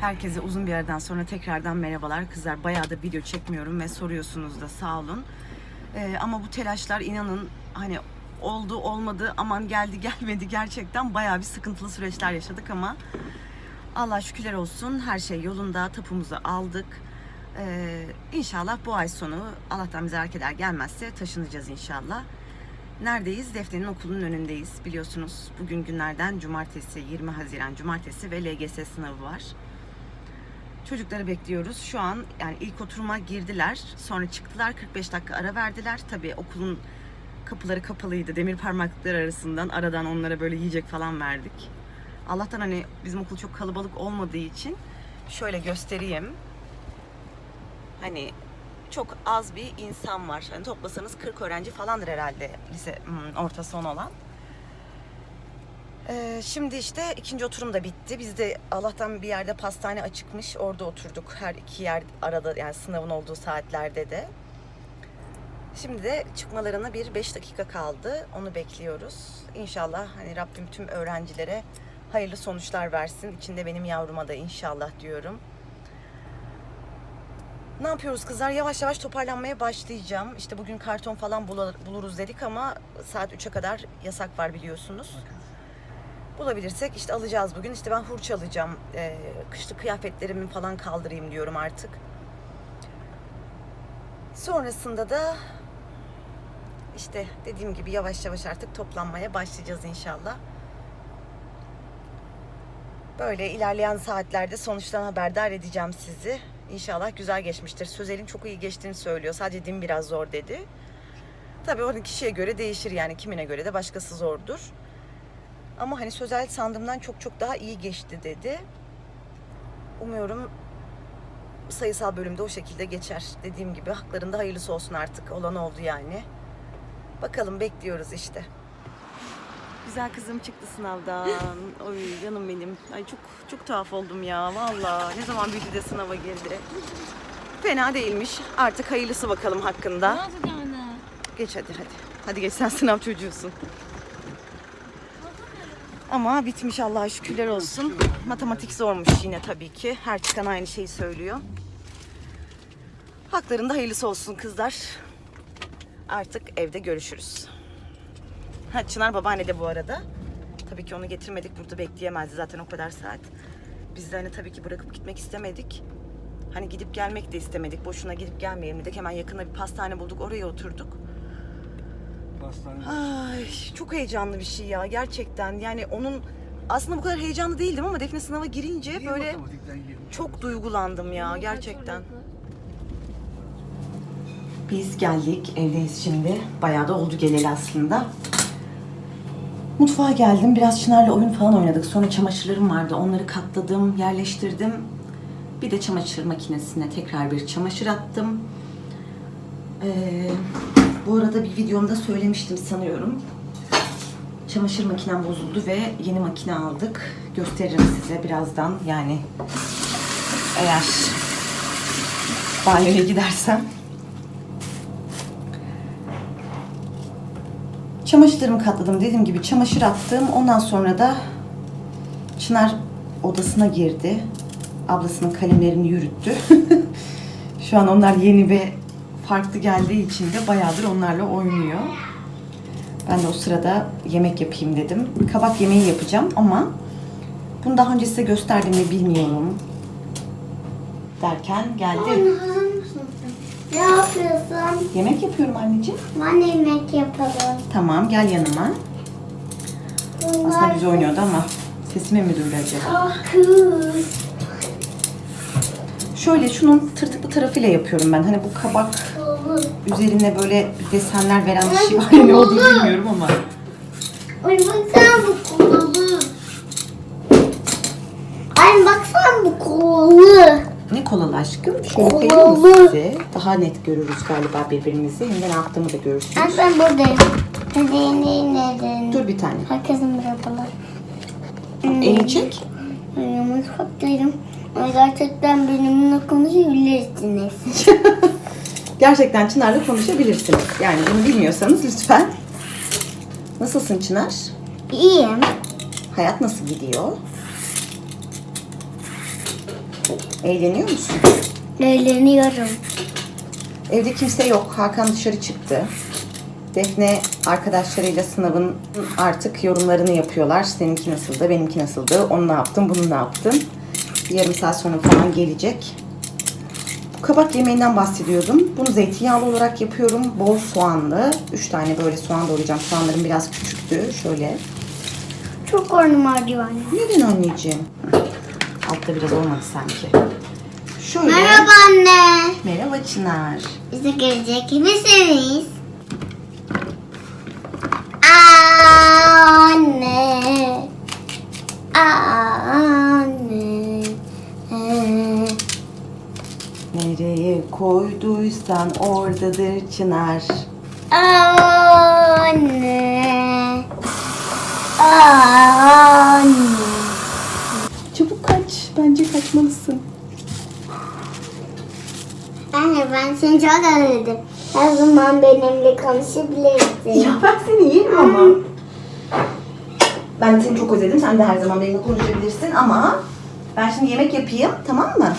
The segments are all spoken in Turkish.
Herkese uzun bir aradan sonra tekrardan merhabalar. Kızlar bayağı da video çekmiyorum ve soruyorsunuz da sağ olun. Ee, ama bu telaşlar inanın hani oldu olmadı aman geldi gelmedi gerçekten bayağı bir sıkıntılı süreçler yaşadık ama Allah şükürler olsun her şey yolunda tapumuzu aldık. Ee, inşallah bu ay sonu Allah'tan bize eder gelmezse taşınacağız inşallah. Neredeyiz? Defne'nin okulunun önündeyiz. Biliyorsunuz bugün günlerden cumartesi 20 Haziran cumartesi ve LGS sınavı var. Çocukları bekliyoruz. Şu an yani ilk oturuma girdiler. Sonra çıktılar. 45 dakika ara verdiler. Tabii okulun kapıları kapalıydı. Demir parmaklıklar arasından aradan onlara böyle yiyecek falan verdik. Allah'tan hani bizim okul çok kalabalık olmadığı için şöyle göstereyim. Hani çok az bir insan var. Hani toplasanız 40 öğrenci falandır herhalde lise hmm, orta son olan. Ee, şimdi işte ikinci oturum da bitti. Biz de Allah'tan bir yerde pastane açıkmış. Orada oturduk her iki yer arada yani sınavın olduğu saatlerde de. Şimdi de çıkmalarına bir 5 dakika kaldı. Onu bekliyoruz. İnşallah hani Rabbim tüm öğrencilere hayırlı sonuçlar versin. İçinde benim yavruma da inşallah diyorum. Ne yapıyoruz kızlar? Yavaş yavaş toparlanmaya başlayacağım. İşte bugün karton falan buluruz dedik ama saat 3'e kadar yasak var biliyorsunuz. Bulabilirsek işte alacağız bugün. İşte ben hurç alacağım. Ee, kışlık kıyafetlerimi falan kaldırayım diyorum artık. Sonrasında da işte dediğim gibi yavaş yavaş artık toplanmaya başlayacağız inşallah. Böyle ilerleyen saatlerde sonuçtan haberdar edeceğim sizi. İnşallah güzel geçmiştir. Sözel'in çok iyi geçtiğini söylüyor. Sadece din biraz zor dedi. Tabii onun kişiye göre değişir yani kimine göre de başkası zordur. Ama hani Sözel sandığımdan çok çok daha iyi geçti dedi. Umuyorum sayısal bölümde o şekilde geçer. Dediğim gibi haklarında hayırlısı olsun artık. Olan oldu yani. Bakalım bekliyoruz işte. Güzel kızım çıktı sınavdan. Oy canım benim. Ay çok çok tuhaf oldum ya valla. Ne zaman büyüdü de sınava girdi. Fena değilmiş. Artık hayırlısı bakalım hakkında. Nasıl yani? Geç hadi hadi. Hadi geç sen sınav çocuğusun. Ama bitmiş Allah'a şükürler olsun. Matematik zormuş yine tabii ki. Her çıkan aynı şeyi söylüyor. Haklarında hayırlısı olsun kızlar. Artık evde görüşürüz. Ha, Çınar babaanne de bu arada. Tabii ki onu getirmedik. Burada bekleyemezdi zaten o kadar saat. Biz de hani tabii ki bırakıp gitmek istemedik. Hani gidip gelmek de istemedik. Boşuna gidip gelmeyelim dedik. Hemen yakında bir pastane bulduk. Oraya oturduk. Pastane. Ay çok heyecanlı bir şey ya gerçekten. Yani onun aslında bu kadar heyecanlı değildim ama Defne sınava girince Niye böyle matematikten girmiş? çok duygulandım ya gerçekten. Biz geldik evdeyiz şimdi. Bayağı da oldu geleli aslında. Mutfağa geldim. Biraz Çınar'la oyun falan oynadık. Sonra çamaşırlarım vardı. Onları katladım, yerleştirdim. Bir de çamaşır makinesine tekrar bir çamaşır attım. Ee, bu arada bir videomda söylemiştim sanıyorum. Çamaşır makinem bozuldu ve yeni makine aldık. Gösteririm size birazdan. Yani eğer banyoya gidersem. Çamaşırlarımı katladım. Dediğim gibi çamaşır attım. Ondan sonra da Çınar odasına girdi. Ablasının kalemlerini yürüttü. Şu an onlar yeni ve farklı geldiği için de bayağıdır onlarla oynuyor. Ben de o sırada yemek yapayım dedim. Kabak yemeği yapacağım ama bunu daha önce size gösterdim mi bilmiyorum. Derken geldi. Ne yapıyorsun? Yemek yapıyorum anneciğim. Ben yemek yapalım. Tamam gel yanıma. Aslında güzel oynuyordu ama sesime mi duydu acaba? Ah kız. Şöyle şunun tırtıklı tarafıyla yapıyorum ben. Hani bu kabak. Üzerine böyle desenler veren bir şey var. Ne olduğunu bilmiyorum ama. Ay baksana bu kolalı. Ay baksana bu kolalı. Ne kolalı aşkım? Şöyle Kolalı. size? Daha net görürüz galiba birbirimizi. Hem de ne yaptığımı da görürsünüz. Ben ben buradayım. Hadi yine neden? Dur bir tane. Herkesin bir yapalım. Elini çek. Yemek haklıyım. Ama gerçekten benimle konuşabilirsiniz. Gerçekten Çınar'la konuşabilirsiniz. Yani bunu bilmiyorsanız lütfen. Nasılsın Çınar? İyiyim. Hayat nasıl gidiyor? Eğleniyor musun? Eğleniyorum. Evde kimse yok. Hakan dışarı çıktı. Defne arkadaşlarıyla sınavın artık yorumlarını yapıyorlar. Seninki nasıldı, benimki nasıldı, onu ne yaptın, bunu ne yaptın. Yarım saat sonra falan gelecek. Kabak yemeğinden bahsediyordum. Bunu zeytinyağlı olarak yapıyorum. Bol soğanlı. Üç tane böyle soğan doğrayacağım. Soğanlarım biraz küçüktü. Şöyle. Çok karnım acıyor anne. Neden anneciğim? Altta biraz olmadı sanki. Şöyle. Merhaba anne. Merhaba Çınar. Bize gelecek misiniz? Anne. Anne. Nereye koyduysan oradadır Çınar. Anne. Anne. Çabuk kaç. Bence kaçmalısın. Anne ben seni çok özledim. Her zaman benimle konuşabilirsin. Ya ben seni yerim ama. Ben seni çok özledim. Sen de her zaman benimle konuşabilirsin ama ben şimdi yemek yapayım tamam mı?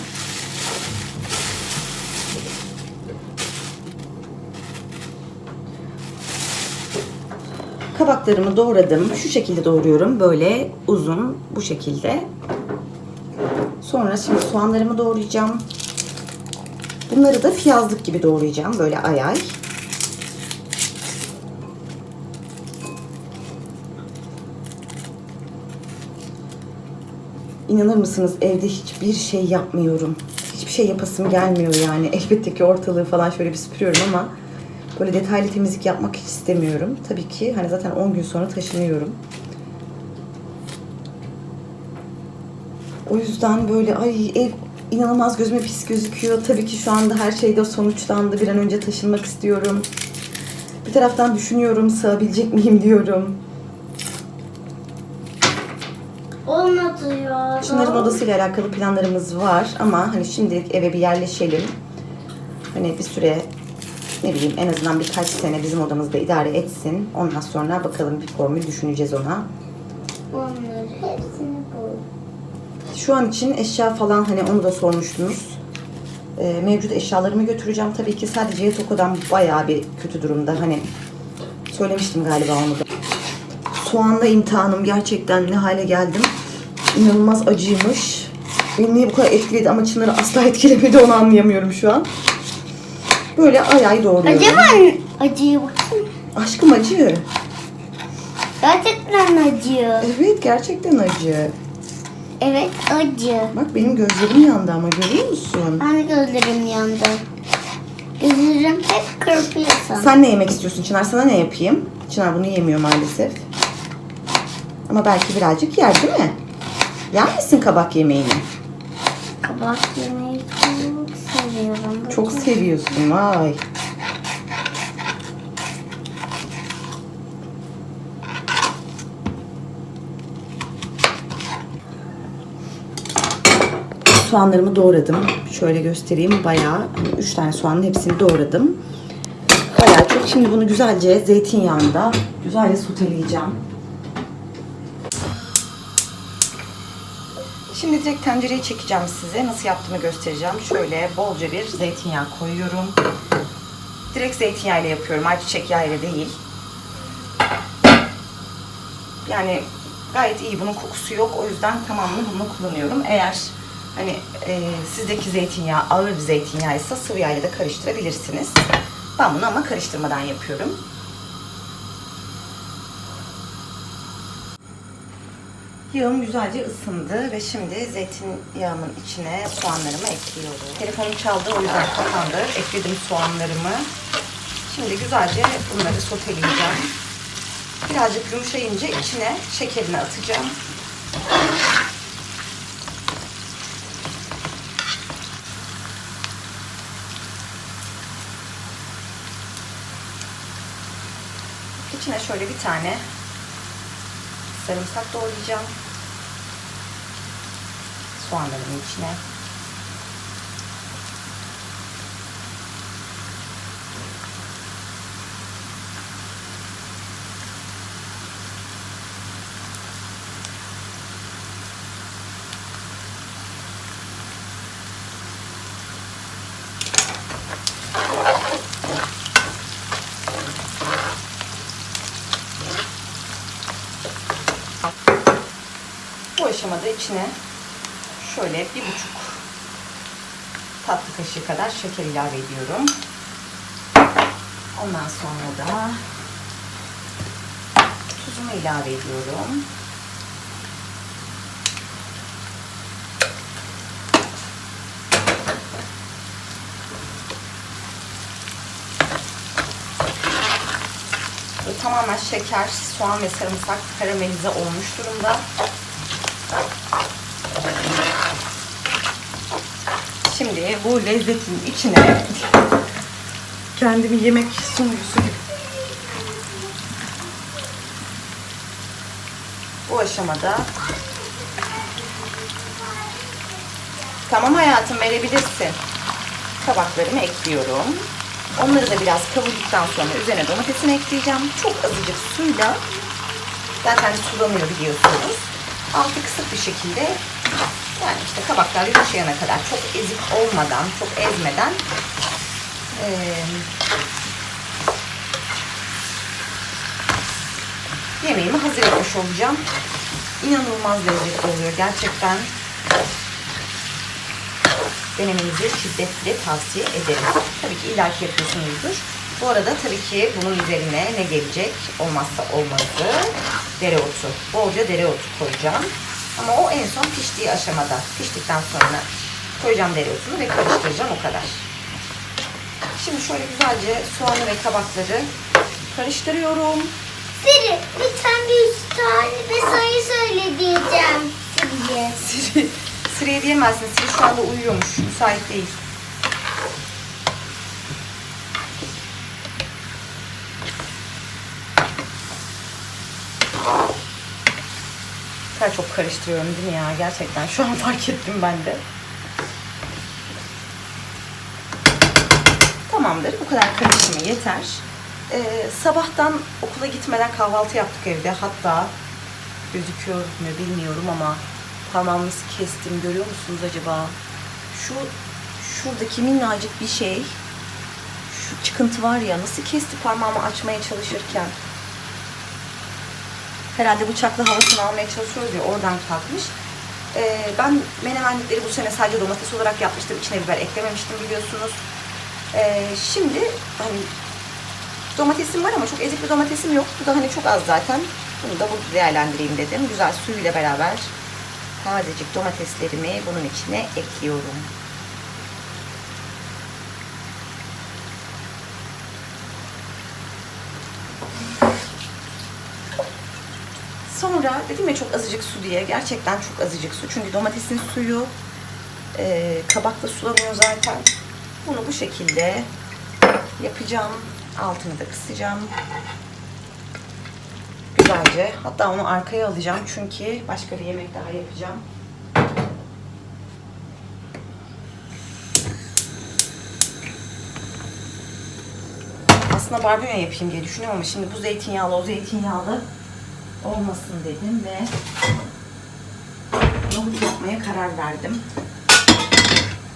Kabaklarımı doğradım. Şu şekilde doğruyorum. Böyle uzun bu şekilde. Sonra şimdi soğanlarımı doğrayacağım. Bunları da fiyazlık gibi doğrayacağım. Böyle ay ay. İnanır mısınız evde hiçbir şey yapmıyorum. Hiçbir şey yapasım gelmiyor yani. Elbette ki ortalığı falan şöyle bir süpürüyorum ama böyle detaylı temizlik yapmak hiç istemiyorum. Tabii ki hani zaten 10 gün sonra taşınıyorum. O yüzden böyle ay ev inanılmaz gözüme pis gözüküyor. Tabii ki şu anda her şey de sonuçlandı. Bir an önce taşınmak istiyorum. Bir taraftan düşünüyorum sığabilecek miyim diyorum. Olmadı ya. Çınar'ın odasıyla alakalı planlarımız var ama hani şimdilik eve bir yerleşelim. Hani bir süre ne bileyim en azından birkaç sene bizim odamızda idare etsin. Ondan sonra bakalım bir formül düşüneceğiz ona. Onları hepsini koy. Şu an için eşya falan hani onu da sormuştunuz. Ee, mevcut eşyalarımı götüreceğim. Tabii ki sadece yatak odam bayağı bir kötü durumda. Hani söylemiştim galiba onu da. Soğanla imtihanım gerçekten ne hale geldim. İnanılmaz acıymış. Beni niye bu kadar etkiledi ama Çınar'ı asla etkilemedi onu anlayamıyorum şu an. Böyle ay ay doğruyorum. Acaba acıyor bakayım. Aşkım acı. Gerçekten acıyor. Evet gerçekten acı. Evet acı. Bak benim gözlerim yandı ama görüyor musun? Ben de gözlerim yandı. Gözlerim hep kırpıyorsun. Sen ne yemek istiyorsun Çınar? Sana ne yapayım? Çınar bunu yemiyor maalesef. Ama belki birazcık yer değil mi? Yer misin kabak yemeğini? Kabak yemeyi çok seviyorum. Çok seviyorsun vay. Soğanlarımı doğradım. Şöyle göstereyim. Bayağı hani üç tane soğanın hepsini doğradım. Bayağı çok. Şimdi bunu güzelce zeytinyağında güzelce soteleyeceğim. Şimdi direkt tencereye çekeceğim size. Nasıl yaptığımı göstereceğim. Şöyle bolca bir zeytinyağı koyuyorum. Direkt zeytinyağıyla yapıyorum. Ayçiçek yağıyla değil. Yani gayet iyi. Bunun kokusu yok. O yüzden tamamını bunu kullanıyorum. Eğer hani e, sizdeki zeytinyağı ağır bir zeytinyağıysa sıvı yağıyla da karıştırabilirsiniz. Ben bunu ama karıştırmadan yapıyorum. Yağım güzelce ısındı ve şimdi zeytinyağımın içine soğanlarımı ekliyorum. Telefonum çaldı o yüzden kapandı. Ekledim soğanlarımı. Şimdi güzelce bunları soteleyeceğim. Birazcık yumuşayınca içine şekerini atacağım. İçine şöyle bir tane sarımsak doğrayacağım soğanlarımın içine. aşamada içine şöyle bir buçuk tatlı kaşığı kadar şeker ilave ediyorum. Ondan sonra da tuzumu ilave ediyorum. Ve tamamen şeker, soğan ve sarımsak karamelize olmuş durumda. Şimdi bu lezzetin içine kendimi yemek sunucusu bu aşamada tamam hayatım verebilirsin. Tabaklarımı ekliyorum. Onları da biraz kavurduktan sonra üzerine domatesini ekleyeceğim. Çok azıcık suyla zaten sulanıyor biliyorsunuz. Altı kısık bir şekilde yani işte kabaklar yumuşayana kadar çok ezik olmadan çok ezmeden eee yemeğimi hazır etmiş olacağım. İnanılmaz lezzetli oluyor gerçekten. Denemenizi şiddetle tavsiye ederim. Tabii ki illaki yapıyorsunuzdur. Bu arada tabii ki bunun üzerine ne gelecek? Olmazsa olmazı dereotu. Bolca dereotu koyacağım. Ama o en son piştiği aşamada. Piştikten sonra koyacağım dereotunu ve karıştıracağım o kadar. Şimdi şöyle güzelce soğanı ve kabakları karıştırıyorum. Siri lütfen bir üç tane de sayı söyle diyeceğim. Siri'ye. Siri, Siri'ye diyemezsin. Siri şu anda uyuyormuş. Müsait değil. Çok karıştırıyorum değil mi ya? Gerçekten şu an fark ettim ben de. Tamamdır. Bu kadar karışımı yeter. Ee, sabahtan okula gitmeden kahvaltı yaptık evde. Hatta gözüküyor mu bilmiyorum ama parmağımı nasıl kestim görüyor musunuz acaba? Şu şuradaki minnacık bir şey şu çıkıntı var ya nasıl kesti parmağımı açmaya çalışırken. Herhalde bıçakla havasını almaya çalışıyoruz ya oradan kalkmış. Ee, ben menemenlikleri bu sene sadece domates olarak yapmıştım. İçine biber eklememiştim biliyorsunuz. Ee, şimdi hani domatesim var ama çok ezik bir domatesim yok. Bu da hani çok az zaten. Bunu da burada değerlendireyim dedim. Güzel suyuyla beraber tazecik domateslerimi bunun içine ekliyorum. Sonra dedim ya çok azıcık su diye. Gerçekten çok azıcık su. Çünkü domatesin suyu e, kabakla sulanıyor zaten. Bunu bu şekilde yapacağım. Altını da kısacağım. Güzelce. Hatta onu arkaya alacağım çünkü başka bir yemek daha yapacağım. Aslında barbunya yapayım diye düşünüyorum ama şimdi bu zeytinyağlı o zeytinyağlı olmasın dedim ve nohut yapmaya karar verdim.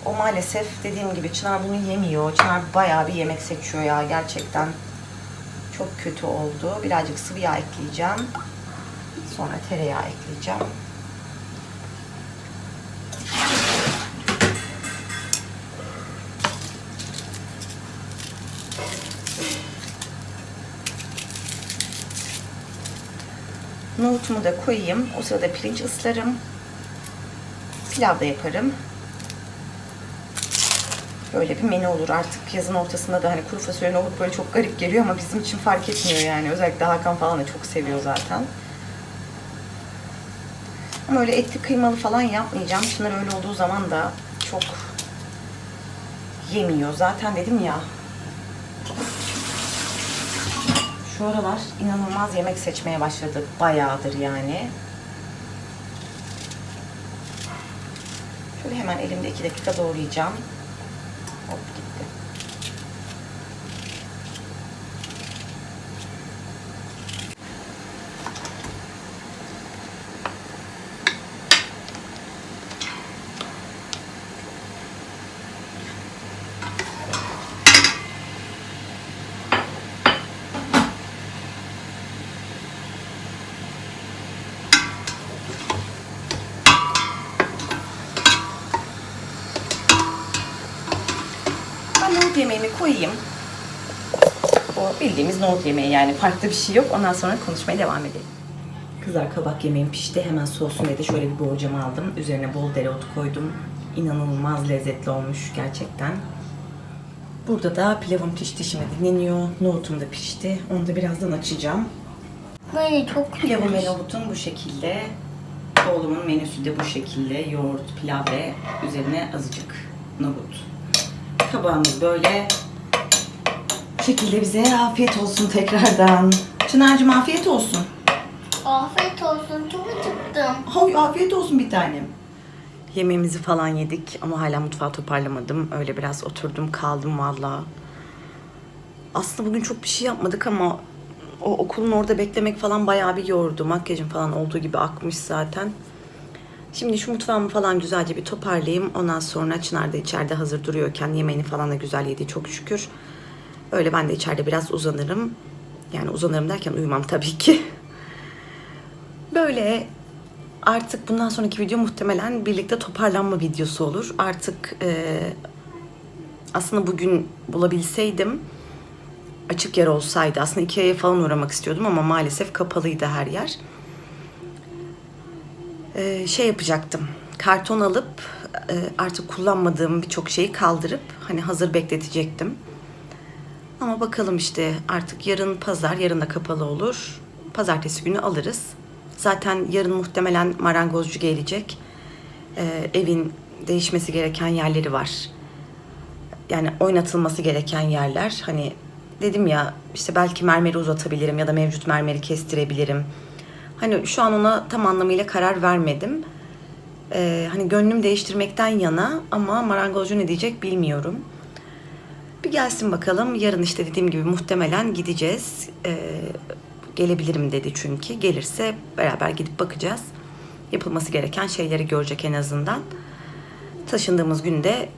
O maalesef dediğim gibi Çınar bunu yemiyor. Çınar bayağı bir yemek seçiyor ya gerçekten. Çok kötü oldu. Birazcık sıvı yağ ekleyeceğim. Sonra tereyağı ekleyeceğim. Nohutumu da koyayım. O sırada pirinç ıslarım. Pilav da yaparım. Böyle bir menü olur artık yazın ortasında da hani kuru fasulye nohut böyle çok garip geliyor ama bizim için fark etmiyor yani. Özellikle Hakan falan da çok seviyor zaten. Ama öyle etli kıymalı falan yapmayacağım. Çınar öyle olduğu zaman da çok yemiyor. Zaten dedim ya şu aralar inanılmaz yemek seçmeye başladı. Bayağıdır yani. Şöyle hemen elimde iki dakika doğrayacağım. Hop nohut yemeğimi koyayım. O bildiğimiz nohut yemeği yani farklı bir şey yok. Ondan sonra konuşmaya devam edelim. Kızlar kabak yemeğim pişti. Hemen diye de şöyle bir borcamı aldım. Üzerine bol dereotu koydum. İnanılmaz lezzetli olmuş gerçekten. Burada da pilavım pişti şimdi dinleniyor. Nohutum da pişti. Onu da birazdan açacağım. Böyle çok Pilavım ve nohutum bu şekilde. Oğlumun menüsü de bu şekilde. Yoğurt, pilav ve üzerine azıcık nohut. Tabağımız böyle. Bu şekilde bize afiyet olsun tekrardan. Çınar'cığım afiyet olsun. Afiyet olsun çok acıktım. Ay afiyet olsun bir tanem. Yemeğimizi falan yedik ama hala mutfağı toparlamadım. Öyle biraz oturdum kaldım valla. Aslında bugün çok bir şey yapmadık ama o okulun orada beklemek falan bayağı bir yordu. Makyajım falan olduğu gibi akmış zaten. Şimdi şu mutfağımı falan güzelce bir toparlayayım. Ondan sonra Çınar da içeride hazır duruyorken yemeğini falan da güzel yedi çok şükür. Öyle ben de içeride biraz uzanırım. Yani uzanırım derken uyumam tabii ki. Böyle artık bundan sonraki video muhtemelen birlikte toparlanma videosu olur. Artık e, aslında bugün bulabilseydim açık yer olsaydı aslında Ikea'ya falan uğramak istiyordum ama maalesef kapalıydı her yer. E, şey yapacaktım. Karton alıp e, artık kullanmadığım birçok şeyi kaldırıp hani hazır bekletecektim. Ama bakalım işte artık yarın pazar, yarın da kapalı olur. Pazartesi günü alırız. Zaten yarın muhtemelen marangozcu gelecek. Ee, evin değişmesi gereken yerleri var. Yani oynatılması gereken yerler. Hani dedim ya işte belki mermeri uzatabilirim ya da mevcut mermeri kestirebilirim. Hani şu an ona tam anlamıyla karar vermedim. Ee, hani gönlüm değiştirmekten yana ama marangozcu ne diyecek bilmiyorum. Bir gelsin bakalım. Yarın işte dediğim gibi muhtemelen gideceğiz. Ee, gelebilirim dedi çünkü. Gelirse beraber gidip bakacağız. Yapılması gereken şeyleri görecek en azından. Taşındığımız günde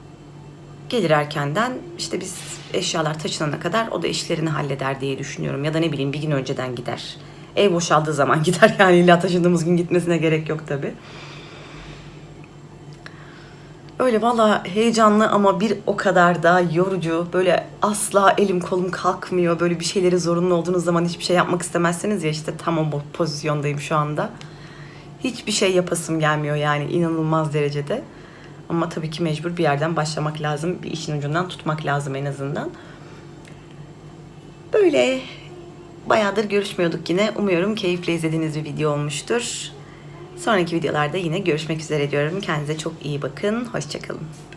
gelir erkenden işte biz eşyalar taşınana kadar o da işlerini halleder diye düşünüyorum. Ya da ne bileyim bir gün önceden gider. Ev boşaldığı zaman gider yani illa taşındığımız gün gitmesine gerek yok tabii. Öyle valla heyecanlı ama bir o kadar da yorucu. Böyle asla elim kolum kalkmıyor. Böyle bir şeyleri zorunlu olduğunuz zaman hiçbir şey yapmak istemezsiniz ya işte tam o pozisyondayım şu anda. Hiçbir şey yapasım gelmiyor yani inanılmaz derecede. Ama tabii ki mecbur bir yerden başlamak lazım. Bir işin ucundan tutmak lazım en azından. Böyle bayağıdır görüşmüyorduk yine. Umuyorum keyifle izlediğiniz bir video olmuştur. Sonraki videolarda yine görüşmek üzere diyorum. Kendinize çok iyi bakın. Hoşçakalın.